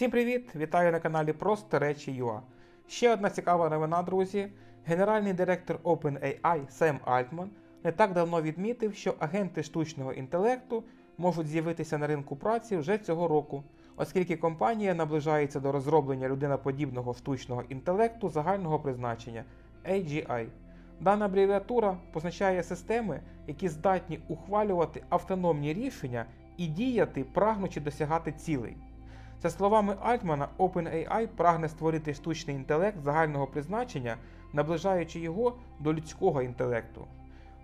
Всім привіт! Вітаю на каналі Просто Речі ЮА. Ще одна цікава новина, друзі. Генеральний директор OpenAI Сем Альтман не так давно відмітив, що агенти штучного інтелекту можуть з'явитися на ринку праці вже цього року, оскільки компанія наближається до розроблення людиноподібного штучного інтелекту загального призначення AGI. Дана абревіатура позначає системи, які здатні ухвалювати автономні рішення і діяти, прагнучи досягати цілей. За словами Альтмана, OpenAI прагне створити штучний інтелект загального призначення, наближаючи його до людського інтелекту.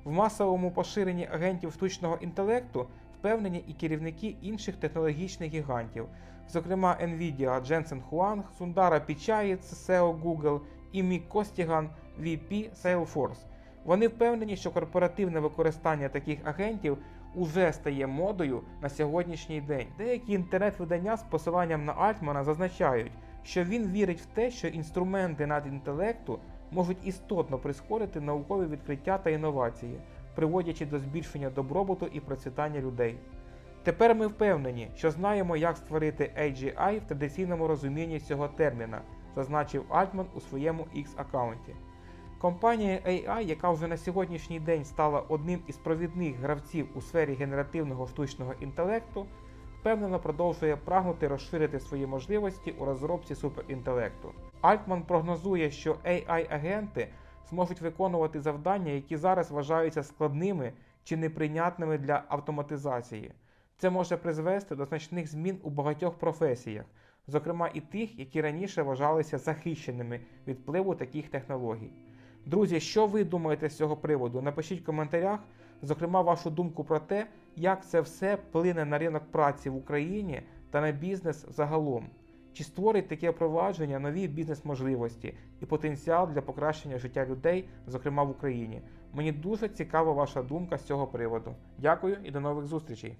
В масовому поширенні агентів штучного інтелекту впевнені і керівники інших технологічних гігантів, зокрема Nvidia Дженсен Хуанг, Сундара Пічаї, CEO Google і Мік Костіган, VP Salesforce. Вони впевнені, що корпоративне використання таких агентів уже стає модою на сьогоднішній день. Деякі інтернет-видання з посиланням на Альтмана зазначають, що він вірить в те, що інструменти надінтелекту можуть істотно прискорити наукові відкриття та інновації, приводячи до збільшення добробуту і процвітання людей. Тепер ми впевнені, що знаємо, як створити AGI в традиційному розумінні цього терміна, зазначив Альтман у своєму X-аккаунті. Компанія AI, яка вже на сьогоднішній день стала одним із провідних гравців у сфері генеративного штучного інтелекту, впевнено продовжує прагнути розширити свої можливості у розробці суперінтелекту. Альтман прогнозує, що AI-агенти зможуть виконувати завдання, які зараз вважаються складними чи неприйнятними для автоматизації. Це може призвести до значних змін у багатьох професіях, зокрема і тих, які раніше вважалися захищеними від впливу таких технологій. Друзі, що ви думаєте з цього приводу? Напишіть в коментарях, зокрема, вашу думку про те, як це все вплине на ринок праці в Україні та на бізнес загалом. Чи створить таке впровадження нові бізнес-можливості і потенціал для покращення життя людей, зокрема в Україні? Мені дуже цікава ваша думка з цього приводу. Дякую і до нових зустрічей!